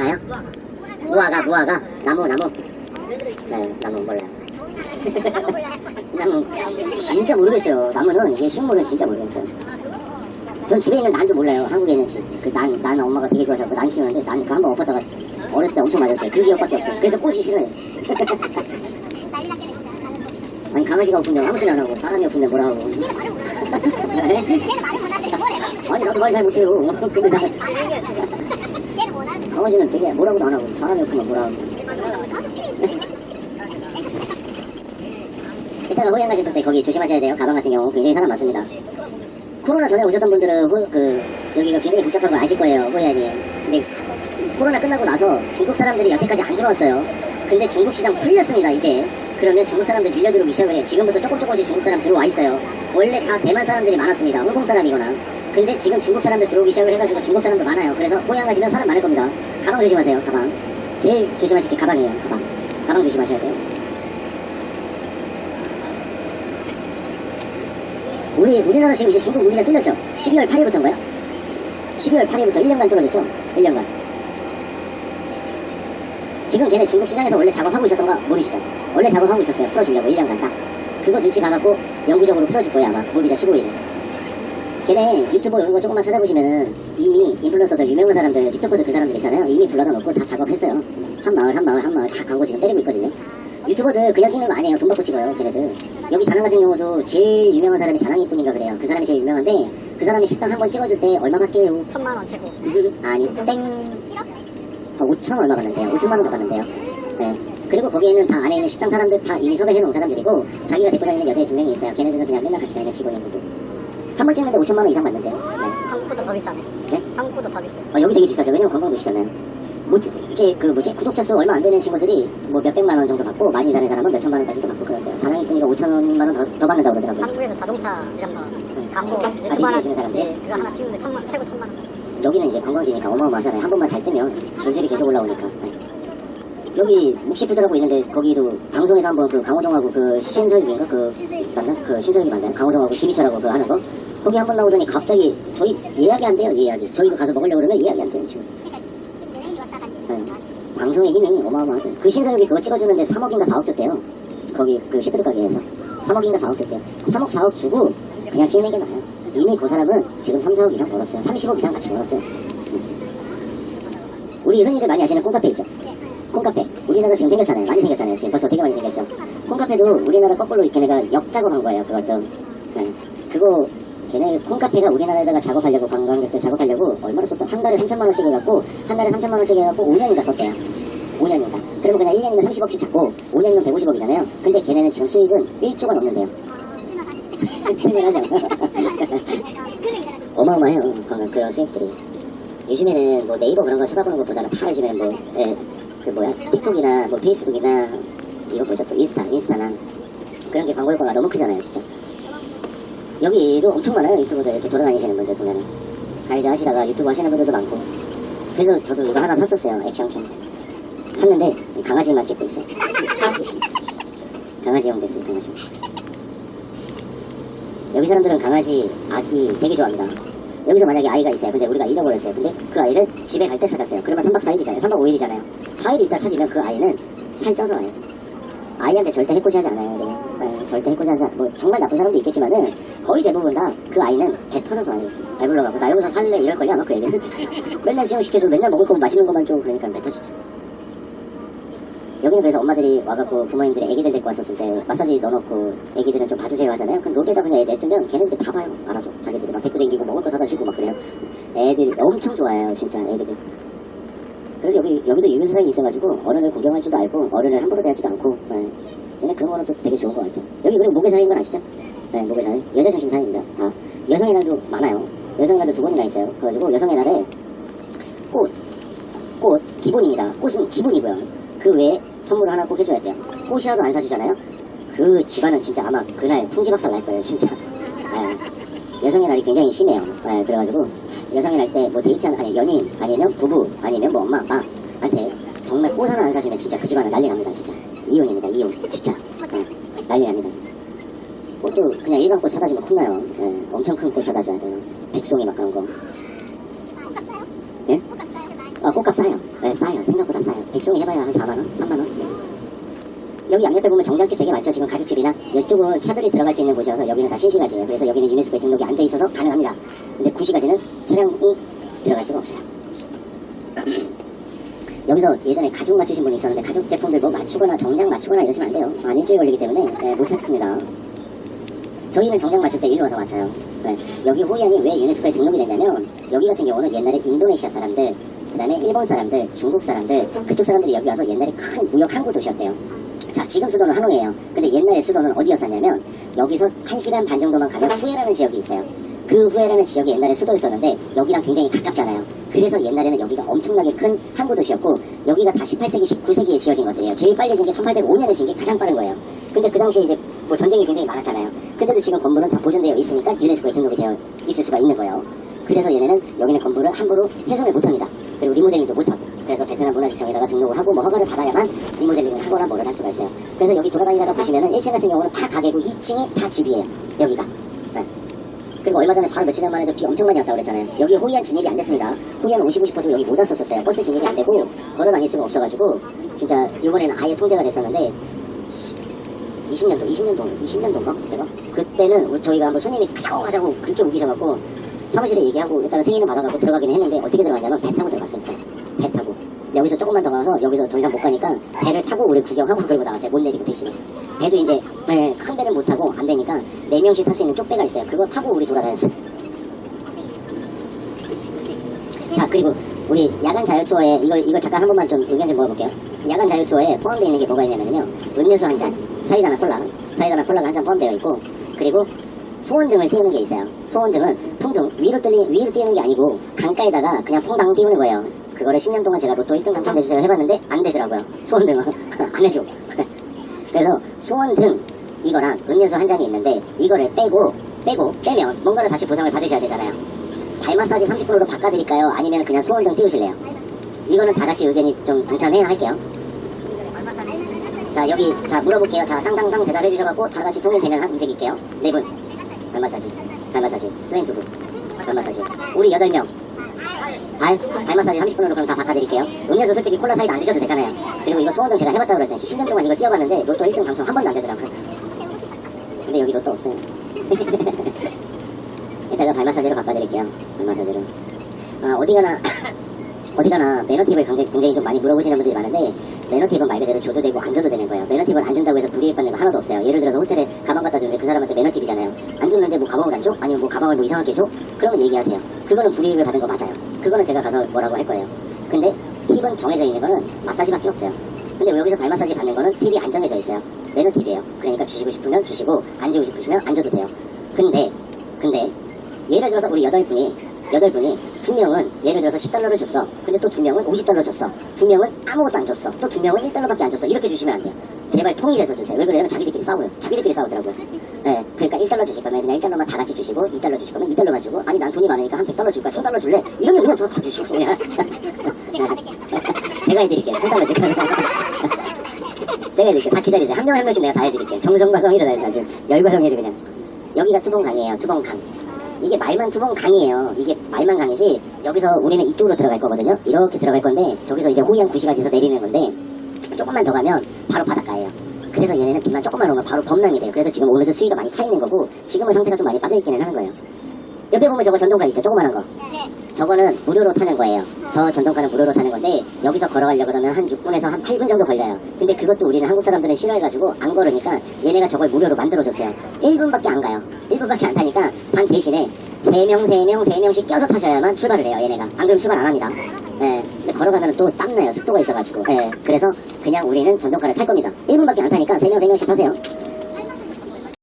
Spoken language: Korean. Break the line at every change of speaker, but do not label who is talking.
나요? 무화과 무화과. 나무 나무. 네 나무 몰라요. 나무. 진짜 모르겠어요. 나무는 이게 식물은 진짜 모르겠어요. 전 집에 있는 난도 몰라요. 한국에 있는 그난 난 엄마가 되게 좋아해서 그 난 키우는데 난 그 한 번 엎었다가 어렸을 때 엄청 맞았어요. 그 기억밖에 없어요. 그래서 꽃이 싫어요. 아니 강아지가 없으면 아무 소리 안 하고 사람이 없으면 뭐라 하고. 네? 아니 나도 말 잘 못해요. 근데 나 강아지는 되게 뭐라고도 안 하고 사람이 없으면 뭐라 하고 이따가 호양 가실 때 거기 조심하셔야 돼요. 가방 같은 경우. 굉장히 사람 많습니다. 코로나 전에 오셨던 분들은 호, 그 여기가 굉장히 복잡한 걸 아실 거예요. 호양이. 근데 코로나 끝나고 나서 중국 사람들이 여태까지 안 들어왔어요. 근데 중국 시장 풀렸습니다 이제. 그러면 중국 사람들 밀려 들어오기 시작을 해요. 지금부터 조금 조금씩 중국 사람 들어와 있어요. 원래 다 대만 사람들이 많았습니다. 홍콩 사람이거나 근데 지금 중국 사람들 들어오기 시작을 해가지고 중국 사람도 많아요 그래서 호양 가시면 사람 많을 겁니다 가방 조심하세요 가방 제일 조심하실 게 가방이에요 가방 가방 조심하셔야 돼요 우리 우리나라 지금 이제 중국 무비자 뚫렸죠 12월 8일부터인가요? 12월 8일부터 1년간 뚫어줬죠 1년간 지금 걔네 중국 시장에서 원래 작업하고 있었던 거 모르시죠? 원래 작업하고 있었어요. 풀어주려고 1년간 딱. 그거 눈치 봐갖고 영구적으로 풀어줄 거야 아마. 무비자 15일. 걔네 유튜브 이런 거 조금만 찾아보시면은 이미 인플루언서들 유명한 사람들 틱톡커들 그 사람들 있잖아요. 이미 불러다 놓고 다 작업했어요. 한 마을 한 마을 한 마을 다 광고 지금 때리고 있거든요. 유튜버들 그냥 찍는 거 아니에요. 돈 받고 찍어요. 걔네들. 여기 다낭 같은 경우도 제일 유명한 사람이 다낭이 뿐인가 그래요. 그 사람이 제일 유명한데 그 사람이 식당 한 번 찍어줄 때 얼마 받게요?
천만 원 최고.
아니 땡. 한 5천 얼마 받는데요. 5천만 원 더 받는데요. 네. 그리고 거기에는 다 안에 있는 식당 사람들 다 이미 섭외해 놓은 사람들이고 자기가 데리고 다니는 여자애 두 명이 있어요. 걔네들은 그냥 맨날 같이 다니는 직원인 거고. 한 번 찍는데 5천만 원 이상 받는데요. 네.
한국보다 더 비싸네.
네?
한국보다 더 비싸.
어, 여기 되게 비싸죠. 왜냐면 관광 도시잖아요. 뭐, 이게 그 뭐지 구독자 수 얼마 안 되는 친구들이 뭐 몇백만 원 정도 받고 많이 다니는 사람은 몇천만 원까지도 받고 그러대요. 다낭이 뿐이가 5천만 원더더 받는다고 그러더라고요.
한국에서 자동차 이런 거 광고
아,
유튜브 하나
리뷰하시는 사람들?
예, 그거 하나 찍는데 천만 최고 천만 원.
여기는 이제 관광지니까 어마어마하잖아요. 한 번만 잘 뜨면 줄줄이 계속 올라오니까. 네. 여기 묵시푸드라고 있는데 거기도 방송에서 한번 그 강호동하고 그 신설기인가 그 맞나 그 신설기 맞나요? 강호동하고 김희철하고 그 하는 거 거기 한번 나오더니 갑자기 저희 예약이 안 돼요 예약이 저희도 가서 먹으려고 그러면 예약이 안 돼요 지금. 네. 방송의 힘이 어마어마하죠. 그 신설기 그거 찍어주는데 3억인가 4억 줬대요. 거기 그 시푸드 가게에서 3억인가 4억 줬대요. 3억 4억 주고 그냥 찍는 게 나아요. 이미 그 사람은 지금 3, 4억 이상 벌었어요. 30억 이상 같이 벌었어요. 우리 흔히들 많이 아시는 콩카페 있죠? 콩카페. 우리나라 지금 생겼잖아요. 많이 생겼잖아요. 지금 벌써 되게 많이 생겼죠. 콩카페도 우리나라 거꾸로 걔네가 역작업 한 거예요. 그것도. 네. 그거 걔네 콩카페가 우리나라에다가 작업하려고 관광객들 작업하려고 얼마나 썼다? 한 달에 3천만 원씩 해갖고 한 달에 3천만 원씩 해갖고 5년인가 썼대요. 5년인가. 그러면 그냥 1년이면 30억씩 잡고 5년이면 150억이잖아요. 근데 걔네는 지금 수익은 1조가 넘는데요. 큰일하죠. 어마어마해요. 그런 수익들이. 요즘에는 뭐 네이버 그런 거 쳐다보는 것보다는 다 요즘에는 뭐, 예, 그 뭐야, 틱톡이나 뭐 페이스북이나 이거 뭐죠, 또 인스타, 인스타나 그런 게 광고 효과가 너무 크잖아요, 진짜. 여기도 엄청 많아요, 유튜브들 이렇게 돌아다니시는 분들 보면은. 가이드 하시다가 유튜브 하시는 분들도 많고. 그래서 저도 이거 하나 샀었어요, 액션캠. 샀는데 강아지만 찍고 있어요. 강아지용 됐어요, 강아지. 여기 사람들은 강아지, 아기 되게 좋아합니다. 여기서 만약에 아이가 있어요. 근데 우리가 잃어버렸어요. 근데 그 아이를 집에 갈 때 찾았어요. 그러면 3박 4일이잖아요. 3박 5일이잖아요. 4일 있다 찾으면 그 아이는 살쪄서 와요. 아이한테 절대 해코지하지 않아요. 그냥. 네, 절대 해코지하지 않뭐 정말 나쁜 사람도 있겠지만은 거의 대부분 다 그 아이는 개 터져서 와요. 배불러 가고 나 여기서 살래 이럴 걸요 아마 그 애는. 맨날 수영시켜줘. 맨날 먹을 거면 맛있는 것만 줘. 그러니까 배 터지죠. 여기는 그래서 엄마들이 와갖고 부모님들이 애기들 데리고 왔었을 때 마사지 넣어놓고 애기들은 좀 봐주세요 하잖아요. 그럼 로드에다 그냥 애 냅두면 걔네들 다 봐요. 알아서 자기들이 막 데리고 다니고 먹을 거 사다 주고 막 그래요. 애들이 엄청 좋아해요. 진짜 애기들. 그리고 여기 여기도 유명세상이 있어가지고 어른을 구경할 줄도 알고 어른을 함부로 대하지도 않고 네. 얘네 그런 거는 또 되게 좋은 것 같아요. 여기 그리고 모계사인 건 아시죠? 네, 모계사인 여자 중심 사회입니다. 다 여성의 날도 많아요. 여성의 날도 두 번이나 있어요. 그래가지고 여성의 날에 꽃, 꽃 기본입니다. 꽃은 기본이고요. 그 외에 선물을 하나 꼭 해줘야 돼요. 꽃이라도 안 사주잖아요. 그 집안은 진짜 아마 그날 풍지박살 날 거예요, 진짜. 네. 여성의 날이 굉장히 심해요. 네, 그래가지고 여성의 날 때 뭐 데이트하는 아니 연인 아니면 부부 아니면 뭐 엄마 아빠한테 정말 꽃 하나 안 사주면 진짜 그 집안은 난리 납니다, 진짜. 이혼입니다, 이혼, 진짜. 네, 난리 납니다, 진짜. 꽃도 그냥 일반 꽃 사다 주면 혼나요. 네, 엄청 큰 꽃 사다 줘야 돼요. 백송이 막 그런 거. 예? 아, 꽃값 싸요. 네, 싸요. 생각보다 싸요. 백종이 해봐야 한 4만원? 3만원? 여기 양옆에 보면 정장집 되게 많죠. 지금 가죽집이나 이쪽은 차들이 들어갈 수 있는 곳이어서 여기는 다 신시가지예요. 그래서 여기는 유네스코에 등록이 안 돼 있어서 가능합니다. 근데 구시가지는 차량이 들어갈 수가 없어요. 여기서 예전에 가죽 맞추신 분이 있었는데 가죽 제품들 뭐 맞추거나 정장 맞추거나 이러시면 안 돼요. 한 일주일 걸리기 때문에 네, 못 찾습니다. 저희는 정장 맞출 때 일로 와서 맞춰요. 네, 여기 호이안이 왜 유네스코에 등록이 됐냐면 여기 같은 경우는 옛날에 인도네시아 사람들, 그 다음에 일본 사람들, 중국 사람들 그쪽 사람들이 여기 와서 옛날에 큰 무역 항구 도시였대요. 자, 지금 수도는 하노이에요. 근데 옛날에 수도는 어디였었냐면 여기서 한시간 반 정도만 가면 후에라는 지역이 있어요. 그 후에라는 지역이 옛날에 수도였었는데 여기랑 굉장히 가깝잖아요. 그래서 옛날에는 여기가 엄청나게 큰 항구 도시였고 여기가 다 18세기, 19세기에 지어진 것들이에요. 제일 빨리 진 게 1805년에 진 게 가장 빠른 거예요. 근데 그 당시에 이제 뭐 전쟁이 굉장히 많았잖아요. 근데도 지금 건물은 다 보존되어 있으니까 유네스코에 등록이 되어 있을 수가 있는 거예요. 그래서 얘네는 여기는 건물을 함부로 훼손을 못합니다. 그리고 리모델링도 못하고 그래서 베트남 문화시청에다가 등록을 하고 뭐 허가를 받아야만 리모델링을 하거나 뭐를 할 수가 있어요. 그래서 여기 돌아다니다가 보시면은 1층 같은 경우는 다 가게고 2층이 다 집이에요. 여기가. 네. 그리고 얼마 전에 바로 며칠 전만 해도 비 엄청 많이 왔다고 그랬잖아요. 여기 호이안 진입이 안 됐습니다. 호이안 오시고 싶어도 여기 못 왔었어요. 버스 진입이 안 되고 걸어 다닐 수가 없어가지고 진짜 이번에는 아예 통제가 됐었는데 20년도, 20년도, 20년도인가? 그때가? 그때는 저희가 한번 손님이 가자고 가자고 그렇게 우기셔갖고 사무실에 얘기하고 일단은 승인을 받아갖고 들어가긴 했는데 어떻게 들어갔냐면 배 타고 들어갔었어요. 여기서 조금만 더 가서 여기서 더 이상 못 가니까 배를 타고 우리 구경하고 그러고 나갔어요. 못 내리고 대신에. 배도 이제 네, 큰 배를 못 타고 안 되니까 네 명씩 탈 수 있는 쪽배가 있어요. 그거 타고 우리 돌아다녔어요. 자 그리고 우리 야간 자유 투어에 이거 이거 잠깐 한 번만 좀 의견 좀 물어볼게요. 야간 자유 투어에 포함되어 있는 게 뭐가 있냐면요. 음료수 한 잔, 사이다나 콜라, 사이다나 콜라가 한 잔 포함되어 있고 그리고 소원등을 띄우는 게 있어요. 소원등은 풍등 위로 띄 위로 띄우는 게 아니고 강가에다가 그냥 퐁당 띄우는 거예요. 그거를 10년 동안 제가 로또 1등 당첨돼주세요 해봤는데 안 되더라고요. 소원등은 안 해줘. 그래서 소원등 이거랑 음료수 한 잔이 있는데 이거를 빼고 빼고 빼면 뭔가를 다시 보상을 받으셔야 되잖아요. 발 마사지 30%로 바꿔드릴까요? 아니면 그냥 소원등 띄우실래요? 이거는 다 같이 의견이 좀 동참해야 할게요. 자 여기 자 물어볼게요. 자 땅땅땅 대답해 주셔갖고 다 같이 통일되면 한 움직일게요. 네 분. 발 마사지. 발 마사지. 선생님 두 분. 발 마사지. 우리 여덟 명. 발, 발 마사지 30분으로 그럼 다 바꿔드릴게요. 음료수 솔직히 콜라 사이다 안 드셔도 되잖아요. 그리고 이거 소원등 제가 해봤다고 그랬잖아요. 10년 동안 이거 뛰어봤는데 로또 1등 당첨 한 번도 안 되더라고요. 근데 여기 로또 없어요. 이따가 발 마사지로 바꿔드릴게요. 발 마사지로. 아, 어디 가나, 어디 가나 매너팁을 굉장히, 굉장히 좀 많이 물어보시는 분들이 많은데 매너팁은 말 그대로 줘도 되고 안 줘도 되는 거예요. 매너팁을 안 준다고 해서 불이익 받는 거 하나도 없어요. 예를 들어서 호텔에 가방 갖다 주는데 그 사람한테 매너팁이잖아요. 안 줬는데 뭐 가방을 안 줘? 아니면 뭐 가방을 뭐 이상하게 줘? 그러면 얘기하세요. 그거는 불이익을 받은 거 맞아요. 그거는 제가 가서 뭐라고 할 거예요. 근데 팁은 정해져 있는 거는 마사지밖에 없어요. 근데 여기서 발 마사지 받는 거는 팁이 안 정해져 있어요. 매너팁이에요. 그러니까 주시고 싶으면 주시고 안 주고 싶으시면 안 줘도 돼요. 근데 근데 예를 들어서 우리 여덟 분이 여덟 분이 두 명은 예를 들어서 10달러를 줬어. 근데 또 두 명은 50달러 줬어. 두 명은 아무것도 안 줬어. 또 두 명은 1달러밖에 안 줬어. 이렇게 주시면 안 돼요. 제발 통일해서 주세요. 왜 그러냐면 자기들끼리 싸워요. 자기들끼리 싸우더라고요. 네, 그러니까 1달러 주실 거면 그냥 1달러만 다 같이 주시고 2달러 주실 거면 2달러만 주고 아니 난 돈이 많으니까 한 100달러 줄까 1000달러 줄래? 이러면 그냥 저다 주시고 그냥 제가 해드릴게요. 1000달러 줄까 제가 해드릴게요. 다 기다리세요. 한 명 한 명씩 내가 다 해드릴게요. 정성과 성의를 다해서 아주 열과 성의를 그냥 여기가 투봉강이에요. 투봉강. 이게 말만 투봉 강이에요. 이게 말만 강이지 여기서 우리는 이쪽으로 들어갈 거거든요. 이렇게 들어갈 건데 저기서 이제 호이안 구시가지에서 내리는 건데 조금만 더 가면 바로 바닷가예요. 그래서 얘네는 비만 조금만 오면 바로 범람이 돼요. 그래서 지금 오늘도 수위가 많이 차 있는 거고 지금은 상태가 좀 많이 빠져 있기는 하는 거예요. 옆에 보면 저거 전동가 있죠? 조그만한 거. 저거는 무료로 타는 거예요. 저 전동가는 무료로 타는 건데 여기서 걸어가려고 그러면 한 6분에서 한 8분 정도 걸려요. 근데 그것도 우리는 한국 사람들은 싫어해가지고 안 걸으니까 얘네가 저걸 무료로 만들어줬어요. 1분밖에 안 가요. 1분밖에 안 타니까 반 대신에 3명, 3명, 3명씩 껴서 타셔야만 출발을 해요, 얘네가. 안 그러면 출발 안 합니다. 예, 근데 걸어가면 또 땀나요. 습도가 있어가지고. 예, 그래서 그냥 우리는 전동가를 탈 겁니다. 1분밖에 안 타니까 3명, 3명씩 타세요.